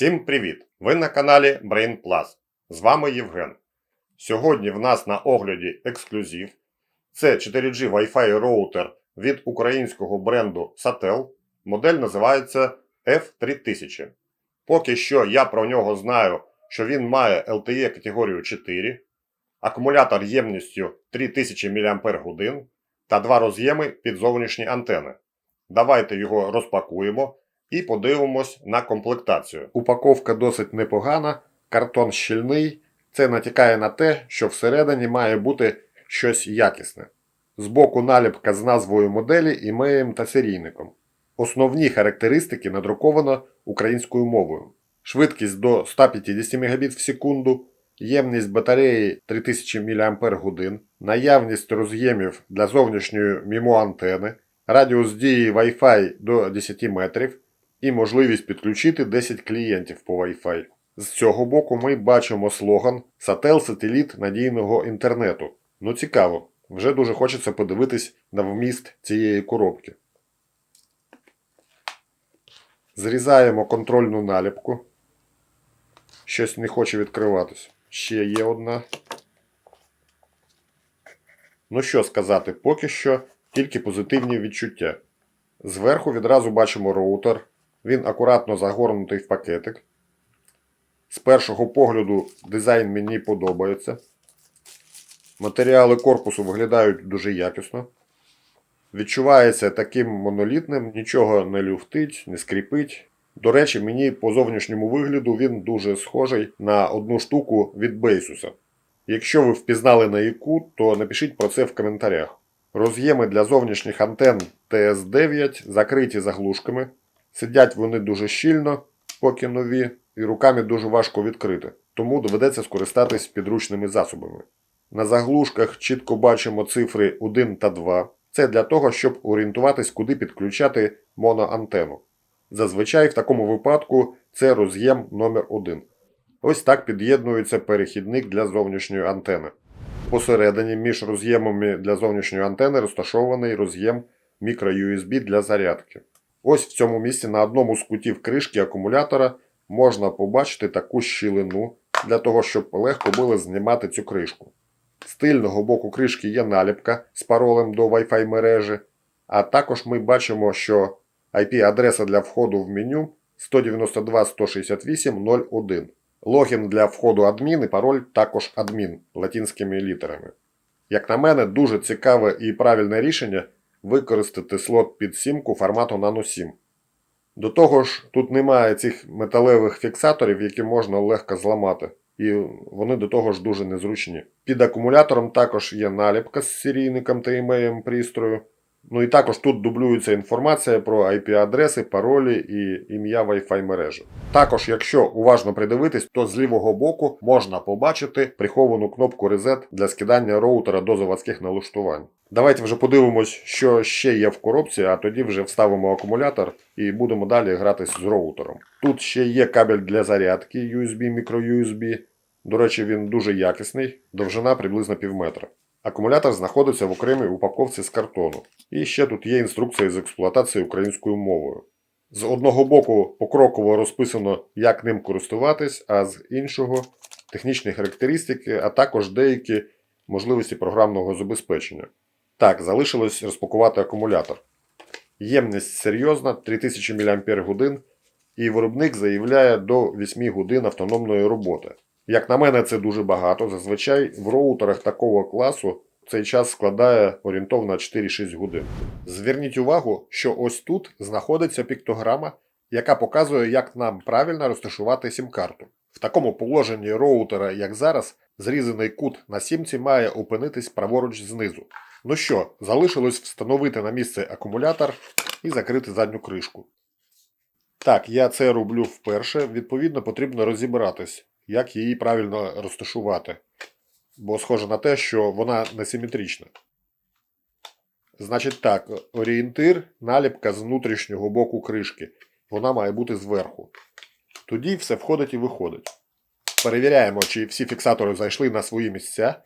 Всім привіт! Ви на каналі Brain Plus. З вами Євген. Сьогодні в нас на огляді ексклюзив. Це 4G Wi-Fi роутер від українського бренду Satel. Модель називається F3000. Поки що я про нього знаю, що він має LTE категорію 4, акумулятор ємністю 3000 мАч та два роз'єми під зовнішні антени. Давайте його розпакуємо і подивимось на комплектацію. Упаковка досить непогана, картон щільний. Це натякає на те, що всередині має бути щось якісне. Збоку наліпка з назвою моделі, імеєм та серійником. Основні характеристики надруковано українською мовою. Швидкість до 150 Мбіт в секунду, ємність батареї 3000 мАч, наявність роз'ємів для зовнішньої мімо-антени, радіус дії Wi-Fi до 10 метрів і можливість підключити 10 клієнтів по Wi-Fi. З цього боку ми бачимо слоган Сател сателіт надійного інтернету. Ну цікаво, вже дуже хочеться подивитись на вміст цієї коробки. Зрізаємо контрольну наліпку. Щось не хоче відкриватись. Ще є одна. Ну що сказати, поки що тільки позитивні відчуття. Зверху відразу бачимо роутер. Він акуратно загорнутий в пакетик. З першого погляду дизайн мені подобається. Матеріали корпусу виглядають дуже якісно. Відчувається таким монолітним, нічого не люфтить, не скріпить. До речі, мені по зовнішньому вигляду він дуже схожий на одну штуку від Бейсуса. Якщо ви впізнали на яку, то напишіть про це в коментарях. Роз'єми для зовнішніх антенн TS9 закриті заглушками. Сидять вони дуже щільно, поки нові, і руками дуже важко відкрити, тому доведеться скористатись підручними засобами. На заглушках чітко бачимо цифри 1 та 2. Це для того, щоб орієнтуватись, куди підключати моноантенну. Зазвичай в такому випадку це роз'єм номер 1 Ось так під'єднується перехідник для зовнішньої антени. Посередині між роз'ємами для зовнішньої антени розташований роз'єм мікро-USB для зарядки. Ось в цьому місці на одному з кутів кришки акумулятора можна побачити таку щілину для того, щоб легко було знімати цю кришку. З тильного боку кришки є наліпка з паролем до Wi-Fi мережі, а також ми бачимо, що IP-адреса для входу в меню 192.168.0.1. Логін для входу адмін і пароль також адмін латинськими літерами. Як на мене, дуже цікаве і правильне рішення використати слот під сімку формату Nano 7. До того ж, тут немає цих металевих фіксаторів, які можна легко зламати, і вони до того ж дуже незручні. Під акумулятором також є наліпка з серійником та імеєм пристрою. Ну і також тут дублюється інформація про IP-адреси, паролі і ім'я Wi-Fi мережі. Також, якщо уважно придивитись, то з лівого боку можна побачити приховану кнопку Reset для скидання роутера до заводських налаштувань. Давайте вже подивимось, що ще є в коробці, а тоді вже вставимо акумулятор і будемо далі гратись з роутером. Тут ще є кабель для зарядки USB, microUSB. До речі, він дуже якісний, довжина приблизно пів метра. Акумулятор знаходиться в окремій упаковці з картону. І ще тут є інструкція з експлуатації українською мовою. З одного боку покроково розписано, як ним користуватись, а з іншого технічні характеристики, а також деякі можливості програмного забезпечення. Так, залишилось розпакувати акумулятор. Ємність серйозна 3000 мАч, і виробник заявляє до 8 годин автономної роботи. Як на мене, це дуже багато. Зазвичай в роутерах такого класу цей час складає орієнтовно 4-6 годин. Зверніть увагу, що ось тут знаходиться піктограма, яка показує, як нам правильно розташувати сім-карту. В такому положенні роутера, як зараз, зрізаний кут на сімці має опинитись праворуч знизу. Ну що, залишилось встановити на місце акумулятор і закрити задню кришку. Так, я це роблю вперше, відповідно, потрібно розібратись, як її правильно розташувати. Бо схоже на те, що вона несиметрична. Значить так, орієнтир, наліпка з внутрішнього боку кришки. Вона має бути зверху. Тоді все входить і виходить. Перевіряємо, чи всі фіксатори зайшли на свої місця.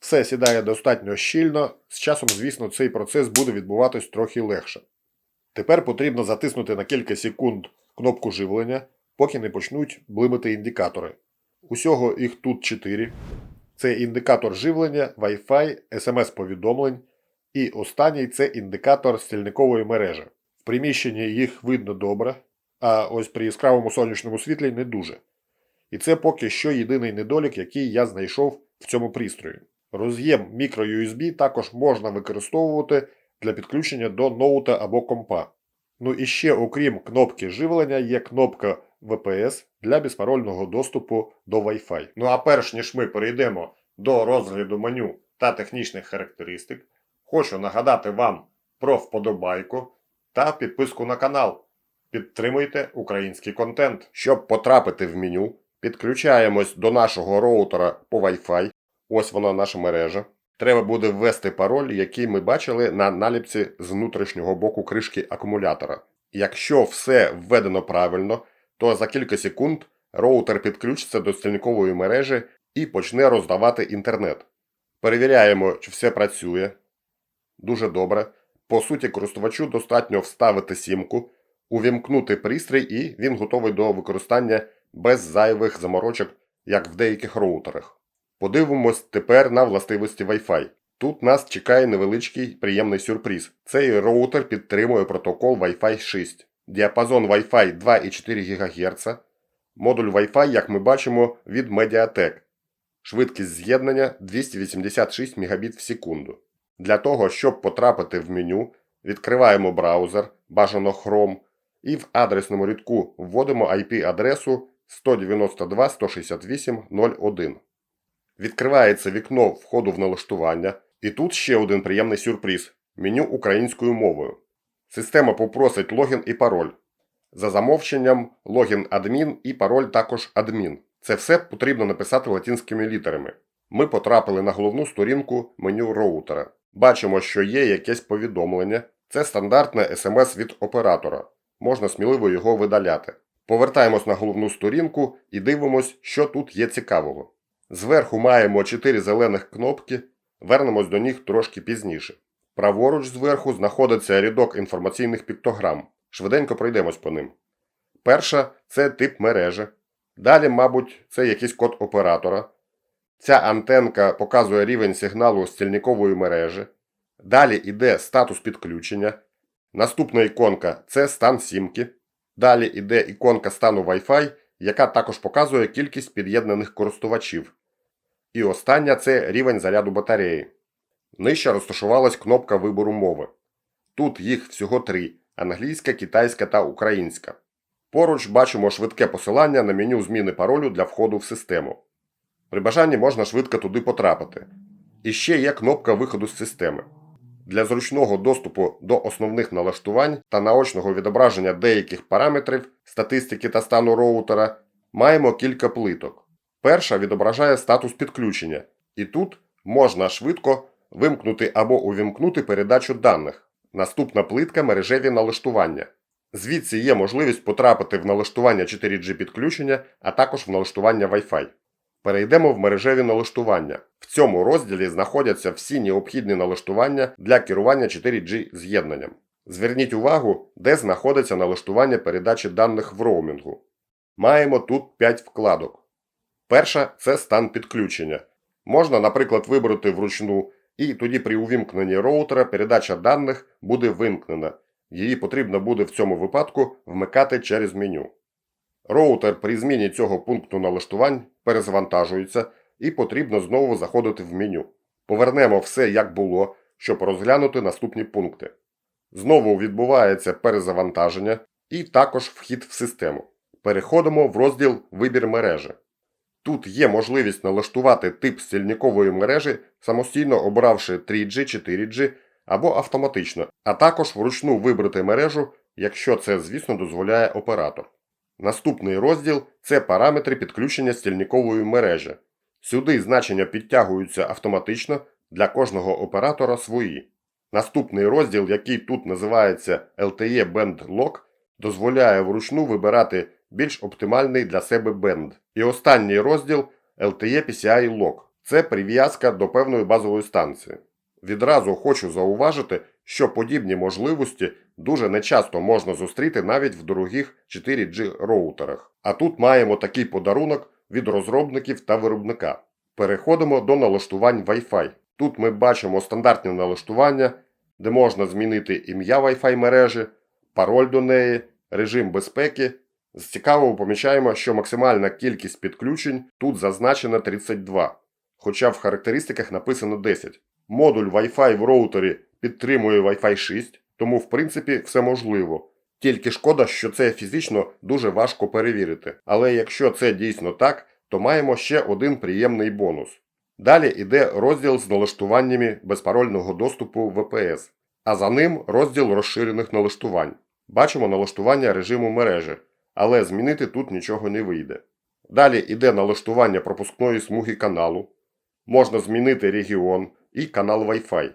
Все сідає достатньо щільно, з часом, звісно, цей процес буде відбуватись трохи легше. Тепер потрібно затиснути на кілька секунд кнопку живлення, поки не почнуть блимати індикатори. Усього їх тут 4. Це індикатор живлення, Wi-Fi, SMS-повідомлень. І останній це індикатор стільникової мережі. В приміщенні їх видно добре, а ось при яскравому сонячному світлі не дуже. І це поки що єдиний недолік, який я знайшов в цьому пристрої. Роз'єм microUSB також можна використовувати для підключення до ноута або компа. Ну і ще, окрім кнопки живлення, є кнопка VPS для безпарольного доступу до Wi-Fi. Ну а перш ніж ми перейдемо до розгляду меню та технічних характеристик, хочу нагадати вам про вподобайку та підписку на канал. Підтримуйте український контент. Щоб потрапити в меню, підключаємось до нашого роутера по Wi-Fi. Ось вона наша мережа. Треба буде ввести пароль, який ми бачили на наліпці з внутрішнього боку кришки акумулятора. Якщо все введено правильно, то за кілька секунд роутер підключиться до стільникової мережі і почне роздавати інтернет. Перевіряємо, чи все працює. Дуже добре. По суті, користувачу достатньо вставити сімку, увімкнути пристрій, і він готовий до використання без зайвих заморочок, як в деяких роутерах. Подивимось тепер на властивості Wi-Fi. Тут нас чекає невеличкий приємний сюрприз. Цей роутер підтримує протокол Wi-Fi 6, діапазон Wi-Fi 2,4 ГГц, модуль Wi-Fi, як ми бачимо, від Mediatek. Швидкість з'єднання 286 Мбіт в секунду. Для того, щоб потрапити в меню, відкриваємо браузер, бажано Chrome, і в адресному рядку вводимо IP-адресу 192.168.0.1. Відкривається вікно входу в налаштування, і тут ще один приємний сюрприз меню українською мовою. Система попросить логін і пароль. За замовченням логін адмін і пароль також адмін. Це все потрібно написати латинськими літерами. Ми потрапили на головну сторінку меню роутера. Бачимо, що є якесь повідомлення. Це стандартне смс від оператора. Можна сміливо його видаляти. Повертаємось на головну сторінку і дивимось, що тут є цікавого. Зверху маємо 4 зелених кнопки, вернемось до них трошки пізніше. Праворуч зверху знаходиться рядок інформаційних піктограм. Швиденько пройдемось по ним. Перша це тип мережі. Далі, мабуть, це якийсь код оператора. Ця антенка показує рівень сигналу стільникової мережі. Далі йде статус підключення. Наступна іконка це стан сімки. Далі йде іконка стану Wi-Fi, яка також показує кількість під'єднаних користувачів. І остання це рівень заряду батареї. Нижче розташувалась кнопка вибору мови. Тут їх всього три: англійська, китайська та українська. Поруч бачимо швидке посилання на меню зміни паролю для входу в систему. При бажанні можна швидко туди потрапити. І ще є кнопка виходу з системи. Для зручного доступу до основних налаштувань та наочного відображення деяких параметрів статистики та стану роутера маємо кілька плиток. Перша відображає статус підключення, і тут можна швидко вимкнути або увімкнути передачу даних. Наступна плитка мережеві налаштування. Звідси є можливість потрапити в налаштування 4G підключення, а також в налаштування Wi-Fi. Перейдемо в мережеві налаштування. В цьому розділі знаходяться всі необхідні налаштування для керування 4G з'єднанням. Зверніть увагу, де знаходиться налаштування передачі даних в роумінгу. Маємо тут 5 вкладок. Перша це стан підключення. Можна, наприклад, вибрати вручну, і тоді при увімкненні роутера передача даних буде вимкнена. Її потрібно буде в цьому випадку вмикати через меню. Роутер при зміні цього пункту налаштувань перезавантажується і потрібно знову заходити в меню. Повернемо все як було, щоб розглянути наступні пункти. Знову відбувається перезавантаження і також вхід в систему. Переходимо в розділ Вибір мережі. Тут є можливість налаштувати тип стільникової мережі, самостійно обравши 3G, 4G або автоматично, а також вручну вибрати мережу, якщо це, звісно, дозволяє оператор. Наступний розділ це параметри підключення стільникової мережі. Сюди значення підтягуються автоматично для кожного оператора свої. Наступний розділ, який тут називається LTE Band Lock, дозволяє вручну вибирати більш оптимальний для себе бенд. І останній розділ LTE PCI Lock. Це прив'язка до певної базової станції. Відразу хочу зауважити, що подібні можливості дуже нечасто можна зустріти навіть в дорогих 4G роутерах. А тут маємо такий подарунок від розробників та виробника. Переходимо до налаштувань Wi-Fi. Тут ми бачимо стандартні налаштування, де можна змінити ім'я Wi-Fi мережі, пароль до неї, режим безпеки. З цікавого помічаємо, що максимальна кількість підключень тут зазначена 32, хоча в характеристиках написано 10. Модуль Wi-Fi в роутері підтримує Wi-Fi 6, тому в принципі все можливо. Тільки шкода, що це фізично дуже важко перевірити. Але якщо це дійсно так, то маємо ще один приємний бонус. Далі йде розділ з налаштуваннями безпарольного доступу VPS, а за ним розділ розширених налаштувань. Бачимо налаштування режиму мережі, але змінити тут нічого не вийде. Далі йде налаштування пропускної смуги каналу. Можна змінити регіон і канал Wi-Fi.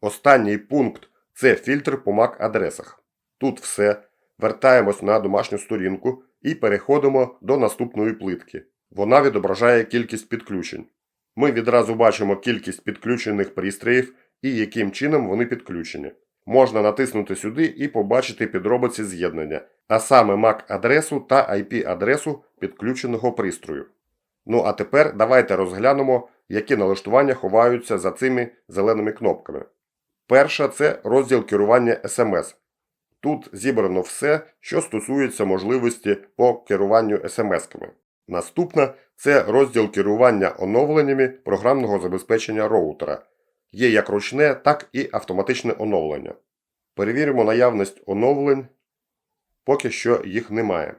Останній пункт це фільтр по MAC-адресах. Тут все. Вертаємось на домашню сторінку і переходимо до наступної плитки. Вона відображає кількість підключень. Ми відразу бачимо кількість підключених пристроїв і яким чином вони підключені. Можна натиснути сюди і побачити підробиці з'єднання, а саме MAC-адресу та IP-адресу підключеного пристрою. Ну а тепер давайте розглянемо, які налаштування ховаються за цими зеленими кнопками. Перша це розділ керування SMS. Тут зібрано все, що стосується можливості по керуванню SMS-ками. Наступна це розділ керування оновленнями програмного забезпечення роутера. Є як ручне, так і автоматичне оновлення. Перевіримо наявність оновлень, поки що їх немає.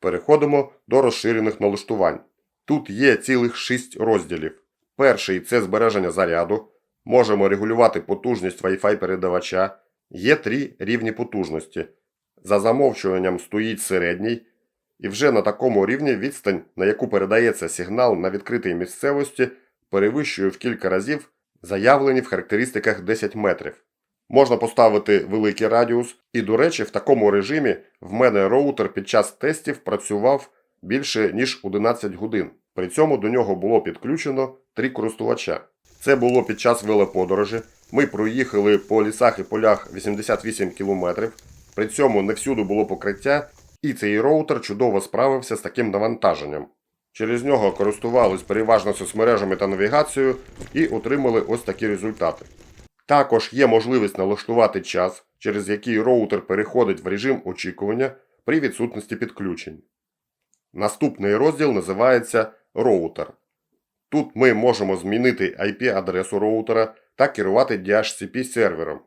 Переходимо до розширених налаштувань. Тут є цілих 6 розділів. Перший це збереження заряду. Можемо регулювати потужність Wi-Fi передавача. Є три рівні потужності. За замовчуванням стоїть середній, і вже на такому рівні відстань, на яку передається сигнал на відкритій місцевості, перевищує в кілька разів заявлені в характеристиках 10 метрів. Можна поставити великий радіус, і, до речі, в такому режимі в мене роутер під час тестів працював більше ніж 11 годин. При цьому до нього було підключено три користувача. Це було під час велоподорожі. Ми проїхали по лісах і полях 88 км. При цьому не всюди було покриття, і цей роутер чудово справився з таким навантаженням. Через нього користувались переважно соцмережами та навігацією і отримали ось такі результати. Також є можливість налаштувати час, через який роутер переходить в режим очікування при відсутності підключень. Наступний розділ називається роутер. Тут ми можемо змінити IP-адресу роутера та керувати DHCP сервером.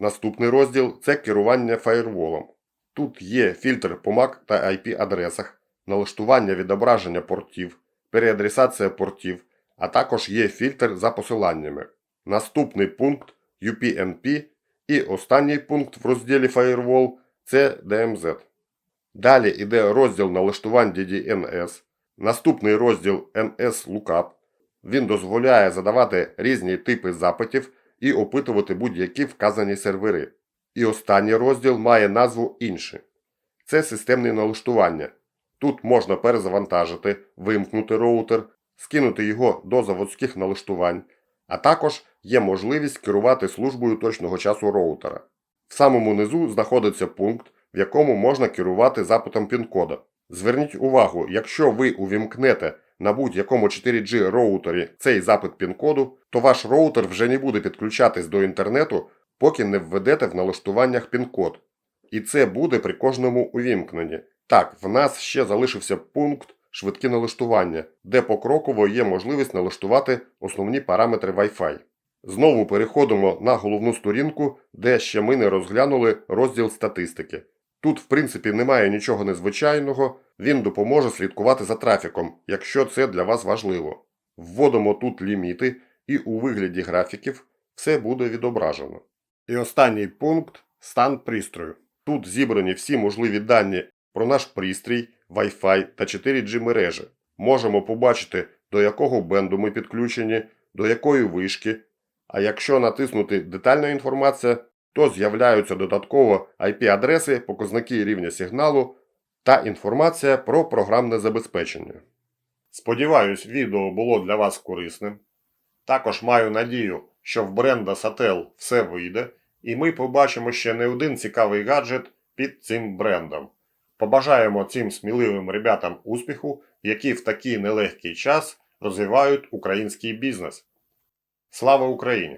Наступний розділ це керування фаєрволом. Тут є фільтр по MAC та IP-адресах, налаштування відображення портів, переадресація портів, а також є фільтр за посиланнями. Наступний пункт UPnP і останній пункт в розділі Firewall це DMZ. Далі йде розділ налаштувань DDNS, наступний розділ NS Lookup. Він дозволяє задавати різні типи запитів і опитувати будь-які вказані сервери. І останній розділ має назву Інші. Це системні налаштування. Тут можна перезавантажити, вимкнути роутер, скинути його до заводських налаштувань, а також є можливість керувати службою точного часу роутера. В самому низу знаходиться пункт, в якому можна керувати запитом пін-кода. Зверніть увагу, якщо ви увімкнете на будь-якому 4G роутері цей запит пін-коду, то ваш роутер вже не буде підключатись до інтернету, поки не введете в налаштуваннях пін-код. І це буде при кожному увімкненні. Так, в нас ще залишився пункт швидкі налаштування, де покроково є можливість налаштувати основні параметри Wi-Fi. Знову переходимо на головну сторінку, де ще ми не розглянули розділ статистики. Тут, в принципі, немає нічого незвичайного, він допоможе слідкувати за трафіком, якщо це для вас важливо. Вводимо тут ліміти, і у вигляді графіків все буде відображено. І останній пункт стан пристрою. Тут зібрані всі можливі дані про наш пристрій, Wi-Fi та 4G мережі. Можемо побачити, до якого бенду ми підключені, до якої вишки. А якщо натиснути Детальна інформація, то з'являються додатково IP-адреси, показники рівня сигналу та інформація про програмне забезпечення. Сподіваюсь, відео було для вас корисним. Також маю надію, що в бренда Satel все вийде і ми побачимо ще не один цікавий гаджет під цим брендом. Побажаємо цим сміливим ребятам успіху, які в такий нелегкий час розвивають український бізнес. Слава Україні!